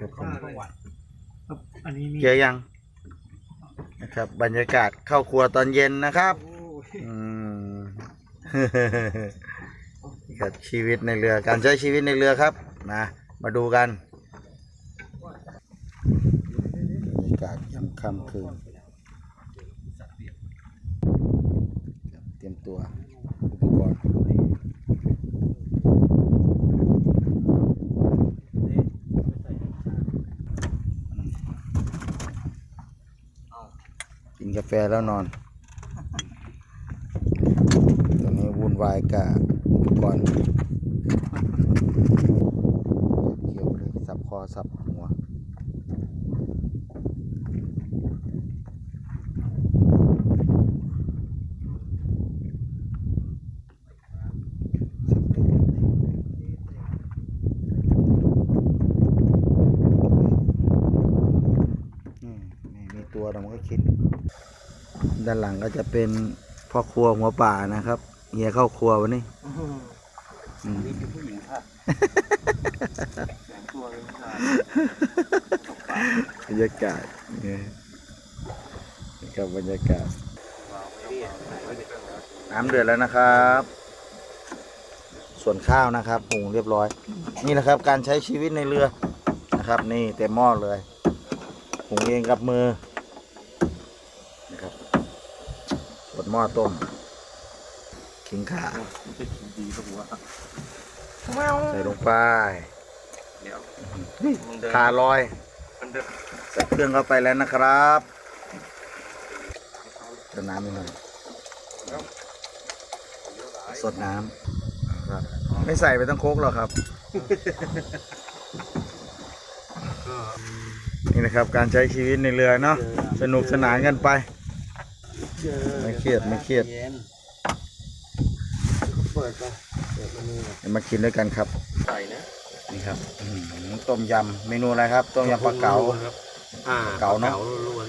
ครับผมประวัติครับอันนี้มีเจอยังนะครับ บรรยากาศเข้าครัวตอนเย็นนะครับโอ้ยอืมครับชีวิตในเรือการใช้ชีวิตในเรือครับมามาดูกันบรรยากาศยามค่ำคืนครับเตรียมตัวอุปกรณ์กินกาแฟแล้วนอน ตอนนี้วุ่นวายกับอุปกรณ์เกี่ยวเลยสับคอสับหัวสับตูอืมนี่มีตัวเรามันก็คิด ด้านหลังก็จะเป็นพ่อครัวหัวป่านะครับเฮียเข้าครัววันนี้อืมนี่คือผู้หญิงค่ะแสงตัวเป็นผู้ชายบรรยากาศเนี่ยนี่ครับบรรยากาศน้ำเดือดแล้วนะครับ ส่วนข้าวนะครับหุงเรียบร้อย นี่นะครับการใช้ชีวิตในเรือนะครับ นี่เต็มหม้อเลยหุงเองกับมือนะครับกด หม้อต้มขิงข่าดีก็หัวใส่ลงไปเดี๋ยวขาลอยมันเดินใส่เครื่องเข้าไปแล้วนะครับเติมน้ำนิดหน่อยสดน้ำนะครับ ไม่ใส่ไปตั้งโคกหรอกครับ นี่นะครับการใช้ชีวิตในเรือเนาะสนุกสนานกันไป ไม่เครียดไม่เครียดย็นเปิดไปเปิดมันนี่เดี๋ยวมากินด้วยกันครับ ใส่นะนี่ครับอื้อหือต้มยำเมนูอะไรครับ ต้มยำปลาเก๋าครับอ่าเก๋าเนอะ ล้วน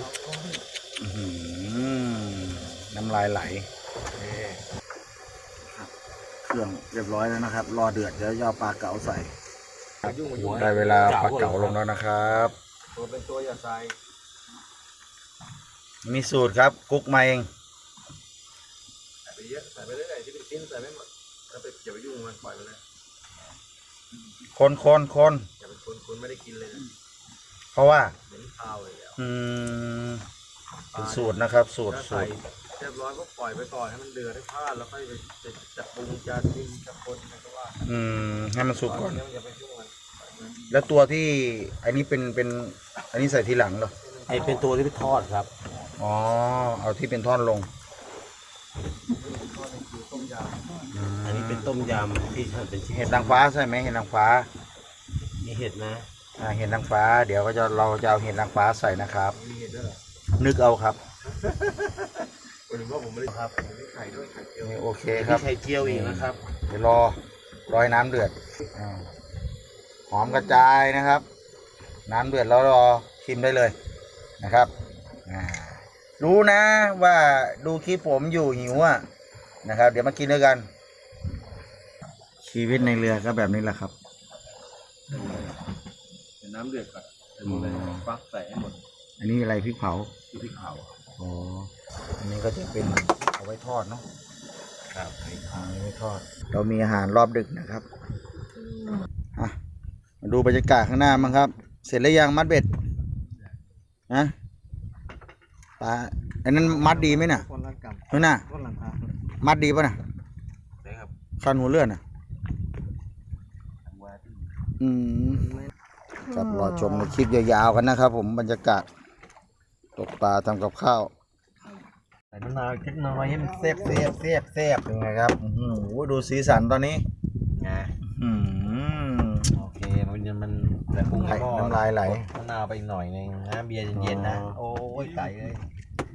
อื้อหือน้ำลายไหล ๆนี่เครื่องเรียบร้อยแล้วนะครับ รอเดือดเดี๋ยวจะเอาปลาเก๋าใส่ยุ่งหัวได้เวลาปลาเก๋าลงแล้วนะครับ ตัวเป็นตัวอย่าใส่ มีสูตรครับกุ๊กมาเองใส่ไปเยอะใส่ไปเรื่อยๆที่เป็นชิ้นใส่ไม่หมดถ้าไปอย่าไปยุ่งมันปล่อยมันเลยคนคนคนอย่าเป็นคนคนไม่ได้กินเลยนะเพราะว่าเหม็นข้าวเลยแล้วอืมเป็นสูตรนะครับ สูตรถ้าสูใส่ตรเรียบร้อยก็ปล่อยไปก่อนให้มันเดือดให้พลาดแล้วค่อยไปจะจะปรุงจะชิมจะคนอะไรก็ว่าอืมให้มันสุกก่อนเดี๋ยวอย่าไปยุ่งมันแล้วตัวที่อันนี้เป็นเป็น อันนี้ใส่ทีหลังเหรอไอเป็นตัวที่ไปทอดครับ อ๋อ เอาที่เป็นท่อนลง อันนี้เป็นต้มยำที่ทำเป็นชิ้นเห็ดนางฟ้าใช่ไหมเห็ดนางฟ้ามีเห็ดนะอ่าเห็ดนางฟ้า เดี๋ยวก็จะเราจะเอาเห็ดนางฟ้าใส่นะครับ มีเห็ดด้วยเหรอนึกเอาครับหรือว่าผมไม่ได้ครับผมไม่ไข่ด้วยไข่เจียวนี่โอเคมีครับ ไข่เจียวอีกนะครับ เดี๋ยวรอรอให้น้ำเดือดอาหอมกระจายนะครับ น้ำเดือดแล้วรอชิมได้เลยนะครับอ่า รู้นะว่าดูคลิปผมอยู่หิวอะนะครับ เดี๋ยวมากินด้วยกัน ชีวิตในเรือก็แบบนี้แหละครับ เดี๋ยวน้ำเดือดก่อนเดี๋ยวผมเลยฟักใส่ให้หมดอันนี้อะไรพริกเผาที่พริกเผาอ๋ออันนี้ก็จะเป็นเอาไว้ทอดเนาะครับเอาไว้ทอด เรามีอาหารรอบดึกนะครับอะมาดูบรรยากาศข้างหน้ามั้งครับ เสร็จแล้วยังมัดเบ็ดนะ ปลาอันนั้นมัดดีไหมน่ะคนละกับนู่นน่ะ คนละครับมัดดีป่ะน่ะใช่ครับคันหัวเลื่อนน่ะ อืมครับรอชมในคลิปยาวๆกันนะครับผมบรรยากาศ ตกปลาทำกับข้าวใส่มะนาวเล็กน้อยให้มันเซฟเซฟเซฟเซฟเป็นไงครับอื้อหือดูสีสันตอนนี้ไงอืม โอเค มันจะมัน แต่ปรุงไหลหม้อน้ำลายไหล มะนาวไปอีกหน่อยนึงนะเบียร์เย็นๆนะอ๋อโอ้ยไก่เลย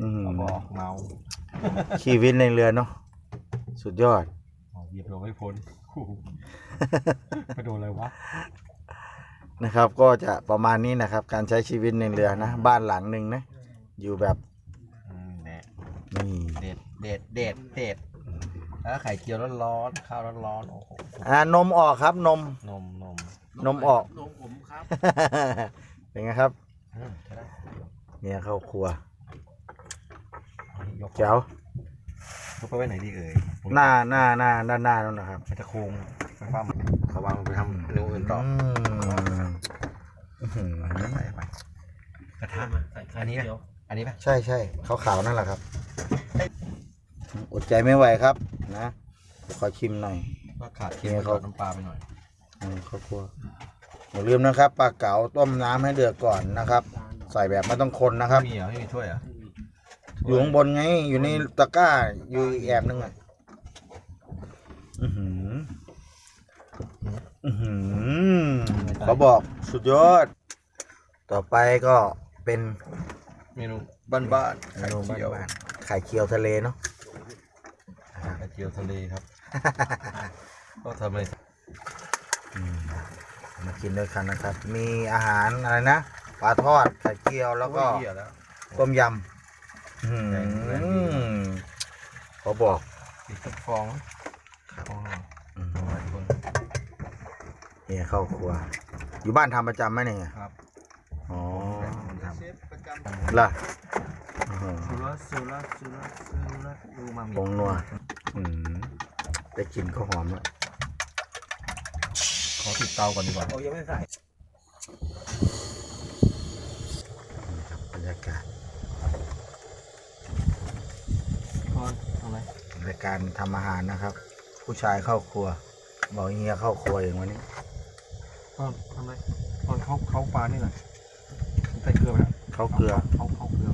อืมบอกเมาชีวิตในเรือเนาะสุดยอดอ๋อเบียร์เราไม่พ้นไปโดนอะไรวะ นะครับก็จะประมาณนี้นะครับ การใช้ชีวิตในเรือนะ บ้านหลังหนึ่งนะ อยู่แบบอืมเนี่ยนี่เด็ดเด็ดเด็ดเด็ดแล้วไข่เจียวร้อนๆข้าวร้อนๆโอ้โหอ่านมออกครับนมนมนม นมออก นมผมครับ เป็นไงครับอืมใช่ได้เนี่ยเข้าครัวยกเจ้ายกไปไว้ไหนดีเอ่ยหน้าหน้าหน้าด้านหน้านั่นนะครับมันจะโค้งไฟฟ้ามันเขาวางลงไปทำเรื่องอื่นต่อมอื้อหือใส่ไปกระทะอันนี้ไหมอันนี้ไหมใช่ใช่ขาวขาวๆนั่นแหละครับอดใจไม่ไหวครับ นะเดี๋ยวขอชิมหน่อยก็ขาดเค็มเนี่ยไปเขาน้ำปลาไปหน่อยอืม ข้าวคั่วอย่าลืมนะครับปลาเก๋าต้มน้ำให้เดือดก่อนนะครับ ใส่แบบไม่ต้องคนนะครับไม่มีเหรอไม่มีถ้วยเหรออยู่ข้างบนไง อยู่ในตะกร้าอยู่อีกแอบนึงอะอือหืออือหือเขาบอกสุดยอด ต่อไปก็เป็นเมนูบ้านๆเมไข่นูเจียวบ้านๆไข่เจียวทะเลเนาะไข่เจียวทะเลครับ ก็ทำอะไรอื มมากินด้วยกันนะครับ มีอาหารอะไรนะปลาทอดไข่เจียวแล้วก็เหี้ยแล้วต้มยำอืมแรงแรงดีเขาบอกติดกับฟองฟองอืมหลายคนเนี่ยเข้าครัว อยู่บ้านทำประจำไหมเนี่ยครับอ๋อทเชฟประจล่ะอื้อหือำสุรสุรสุรสุรดูมามีผงนัวอืมได้กลิ่นก็หอมแล้ว ขอติดเตาก่อนดีกว่าำโอ้ยังไม่ใส่บรรยากาศก่อนทำไรรายการทำอาหารนะครับ ผู้ชายเข้าครัว บอกเฮียเข้าครัวอย่างวันนี้ก่อนทำไรก่อนเขาเขาปลานี่หน่อยใส่เกลือไปแล้วเข้าเกลือเขาเขาเกลือ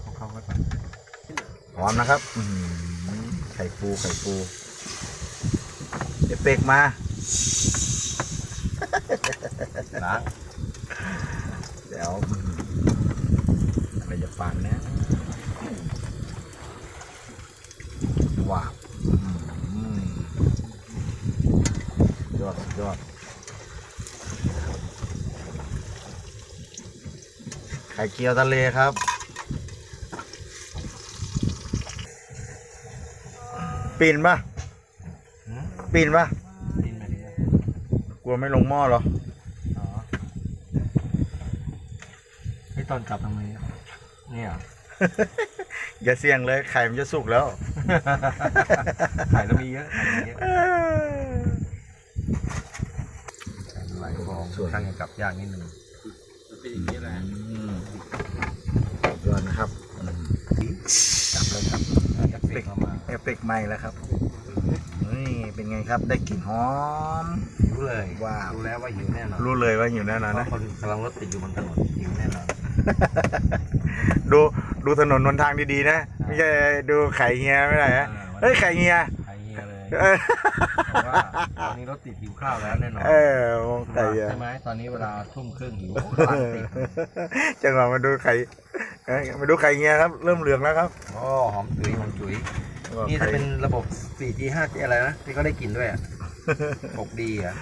เขาเขาไว้ก่อนหอมนะครับอื้อหือไข่ปูไข่ปู เดี๋ยวเป็กมา ล้างเดี๋ยวอื้อหืออะไรจะปั่นเนี่ยว้าวอื้อหือยอดสุดยอดไข่เจียวทะเลครับปีนปะหืมปีนปะดินไปดิก ลัวไม่ลงหม้อเหรออ๋อไอ้ตอนกลับทำไมอะเนี่ยเหรอ อย่าเสี่ยงเลยไข่มันจะสุกแล้วไข่เรามีเยอะไข่มีเยอะหลายฟองส่วนข้างกับยากนิดนึงมันเป็นอย่างนี้แหละอืมสุดยอดนะครับอืมจับเลยครับเอฟเฟกต์เข้ามา เอฟเฟกต์ใหม่แล้วครับ นี่เป็นไงครับได้กลิ่นหอม รู้เลยว้าวรู้แล้วว่าหิวแน่นอนรู้เลยว่าอยู่แน่นอนเพนะราะคนกำลังรถติดอยู่บนถนนหิวแน่นอนดูดูถนนหนทางดีๆนะไม่ใช่ดูไข่เงียไม่ได้ฮะเฮ้ยไข่เงียไข่เฮียเลยเออเพราะว่าตอนนี้รถติดหิวข้าวแล้วแน่นอนเออมองไข่เงียใช่ไหมตอนนี้เวลาทุ่มครึ่งหิวร้านติดจังหวะมาดูไข่เอ้ยมาดูไข่เงียครับ เริ่มเหลืองแล้วครับโอ้หอมจุ๋ยหอมจุ๋ย นี่จะเป็นระบบ 4G 5G อะไรนะที่เขาได้กินด้วยอะ6ดีอะ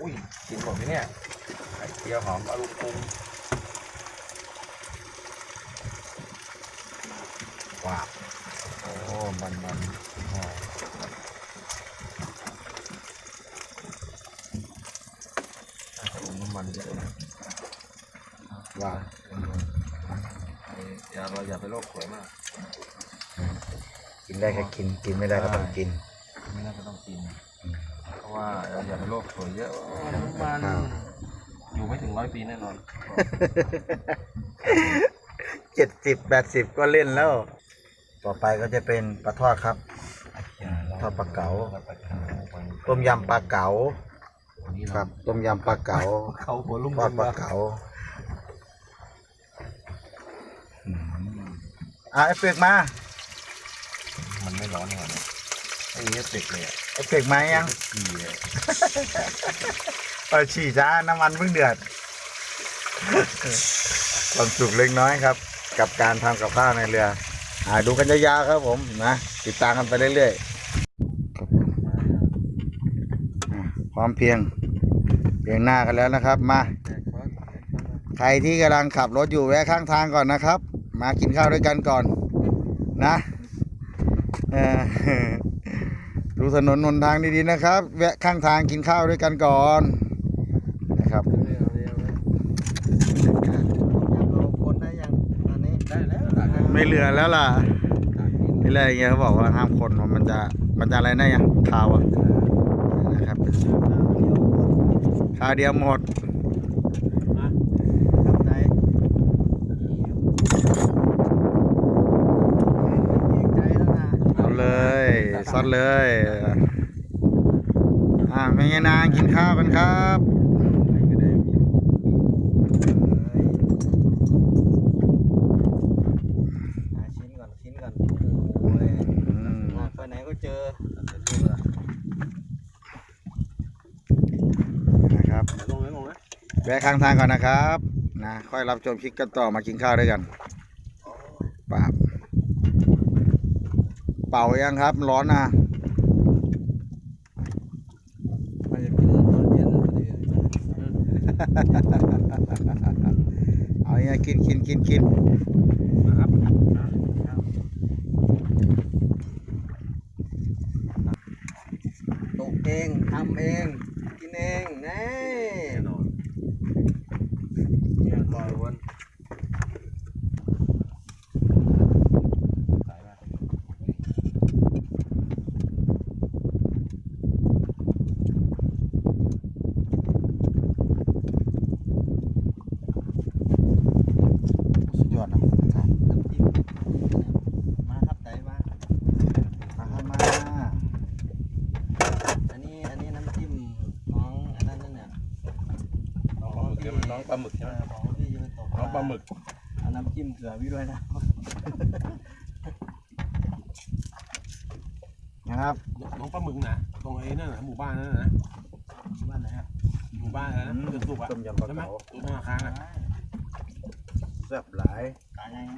อุ้ยกินหมดไหมเนี่ยไข่เจียวหอมอารมณ์ปรุงว้าวโอ้มันมันหอมน้ำมันเยอะนะว้าว อย่าเราอย่าไปโลกสวยมาก กินได้ก็กิน กินไม่ได้ก็ต้องกิน ไม่น่าจะต้องกิน เพราะว่าเราอย่าไปโลกสวยเยอะน้ำมันครับอยู่ไม่ถึงร้อยปีแน่นอน เจ็ดสิบแปดสิบก็เล่นแล้ว ต่อไปก็จะเป็นปลาทอดครับทอดปลาเก๋าต้มยำปลาเก๋านี่ครับ ต้มยำปลาเก๋าเขาหัวลุ่มทอดปลาเก๋าอืม อะเอฟเฟกต์มามันไม่ร้อนเลยนะไอ้เอฟเฟกต์เลยอะเอฟเฟกต์มายังขี่เลยเออฉี่จ้าน้ำมันเพิ่งเดือดความสุขเล็กน้อยครับ กับการทำกับข้าวในเรืออ่าดูกันยาวๆครับผมนะติดตามกันไปเรื่อยๆครับผมอะพร้อมเพรียงเพียงหน้ากันแล้วนะครับมาใครที่กำลังขับรถอยู่แวะข้างทางก่อนนะครับ มากินข้าวด้วยกันก่อน นะเออดูถนนหนทางดีๆนะครับ แวะข้างทางกินข้าวด้วยกันก่อนนะครับยังเราคนได้ยังตอนนี้ได้แล้วไม่เหลือแล้วล่ะนี่แหละอย่างเงี้ยเขาบอกว่าห้ามคนเพราะมันจะมันจะอะไรนะยังข่าวอะนะครับข่าวเดียวหมด ทำใจเกรงใจแล้วนะ เอา เลยซัดเลย อ่าไม่ไงนางกินข้าวกันครับหาชิ้นก่อนชิ้นก่อนโอ้ยอืมไปไหนก็เจอนะครับลงไหมลงไหมแวะข้างทางก่อนนะครับ นะ ค่อยรับชมคลิปกันต่อมากินข้าวด้วยกันปาบเป่ายังครับ ร้อนนะไปจะกินตอนเย็นพอดีเอาอย่างเงี้ยกินกินกินกินตกเองทำเองกินเองแน่ แน่นอนเนี่ยก่อนวัน สุดยอดนะครับ น้ำจิ้มมาครับไตมา มาครับมา อันนี้อันนี้น้ำจิ้มน้องอันนั้นนั่นเนี่ย น้องปลาหมึกใช่ไหมน้องปลาหมึกใช่ไหม เออของพี่จะไปตก น้องปลาหมึก เอาน้ำจิ้มเก ลือพี่ด้วยนะนะครับน้องปลาหมึกนะตรงไอ้นั่นนะหมู่บ้านนั่นนะบ้านไหนอะหมู่บ้านอะไรนะเดือดสุกอะต้มยำปลาใช่ไหมเก๋าตรงธนาคารอะแซ่บหลายตายยังไง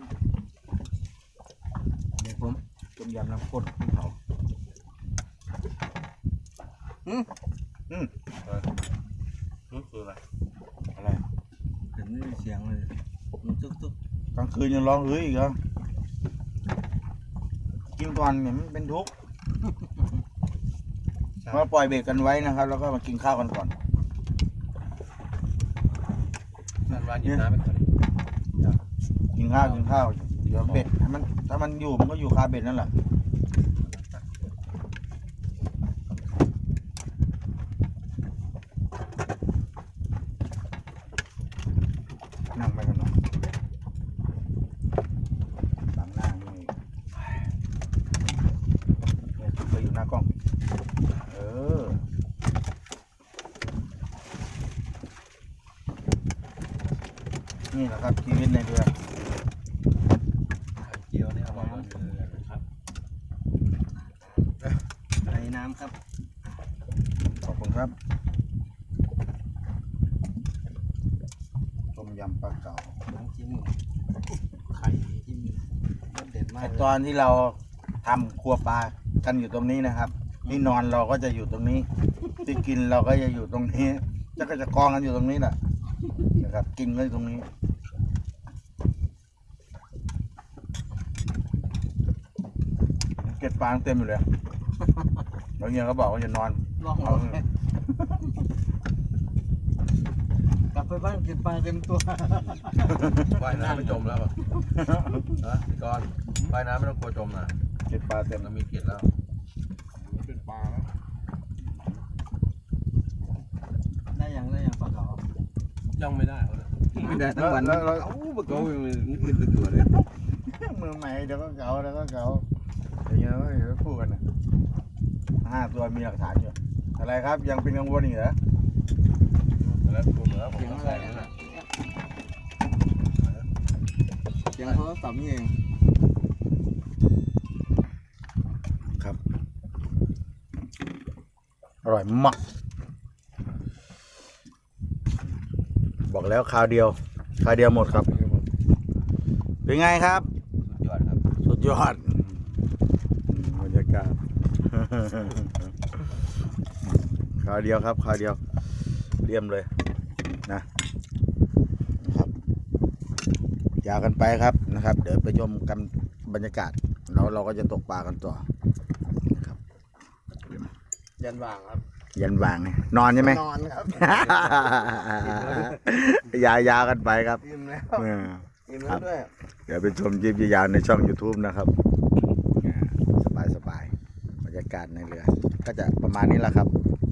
เดี๋ยวผมต้มยำน้ำข้นพริกเผาอืมอืมนี่คืออะไรอะไรเห็นไม่มีเสียงเลยมันตึกตึก กลางคืนยังร้องเฮ้ยอีกเหรอกินก่อนเนี่ยมันเป็นทุกข์เราปล่อยเบรกกันไว้นะครับ แล้วก็มากินข้าวกันก่อนร้านวานหยิบน้ำไปก่อนดิกินข้าวกินข้าวเดี๋ยวเบ็ดให้มันถ้ามันอยู่มันก็อยู่คาเบ็ดนั่นแหละนั่งไปกันหน่อยบังหน้านี่เนี่ยไปอยู่หน้ากล้อง เออ นี่แหละครับชีวิตในเรือเจียวเนี่ยเอามาก่อนเลยนะครับใส่น้ำครับขอบคุณครับต้มยำปลาเก๋าน้ำจิ้มไข่จิ้มรสเด็ดมาไอกตอนที่เราทำครัวปลากันอยู่ตรงนี้นะครับที่นอนเราก็จะอยู่ตรงนี้ ที่กินเราก็จะอยู่ตรงนี้จะก็จะกองกันอยู่ตรงนี้แหละนะครับ กินก็อยู่ตรงนี้ เก็บปลาเต็มอยู่เลยแล้วเนี่ยเขาบอกว่าจะนอนลองเอาเอากลับไปบ้านกินปลาเต็มตัวว่ายน้ำไม่จมแล้วป่ะฮะพี่กรณ์ว่ายน้ำไม่ต้องกลัวจมนะเก็บปลาเต็มเรามีเกียรติแล้วเป็นปลาแล้วได้ยังได้ยังปลาเก๋ายังไม่ได้เลยไม่ได้ทั้งวันแล้วแล้วเอ้าปลาเก๋ามันขึ้นตัวเลยมือใหม่เดี๋ยวก็เก๋าเดี๋ยวก็เก๋า อย่างเงี้ยเดี๋ยพูดกันนะห้าตัวมีหลักฐานอยู่ อะไรครับยังเป็นกังวลอีกเหรอแล้วคุณเหรอผมต้องใส่นั่นน่ะเสียงโทรศัพท์นี่เองครับ อร่อยมาก บอกแล้วคราวเดียวคราวเดียวหมดครับ เป็นไงครับยอดครับ สุดยอด ขาเดียวครับขาเดียวเรียมเลยนะครับยาวกันไปครับนะครับ เดี๋ยวไปชมกันบรรยากาศแล้วเราก็จะตกปลากันต่อนะครับยันว่างครับยันวางนอนใช่ไหมนอนครับยายาวกันไปครับอิ่มแล้วอิ่มแล้วด้วยเดี๋ยวไปชมยิบยาวในช่อง YouTube นะครับาศในเรือ ก็จะประมาณนี้แหละครับ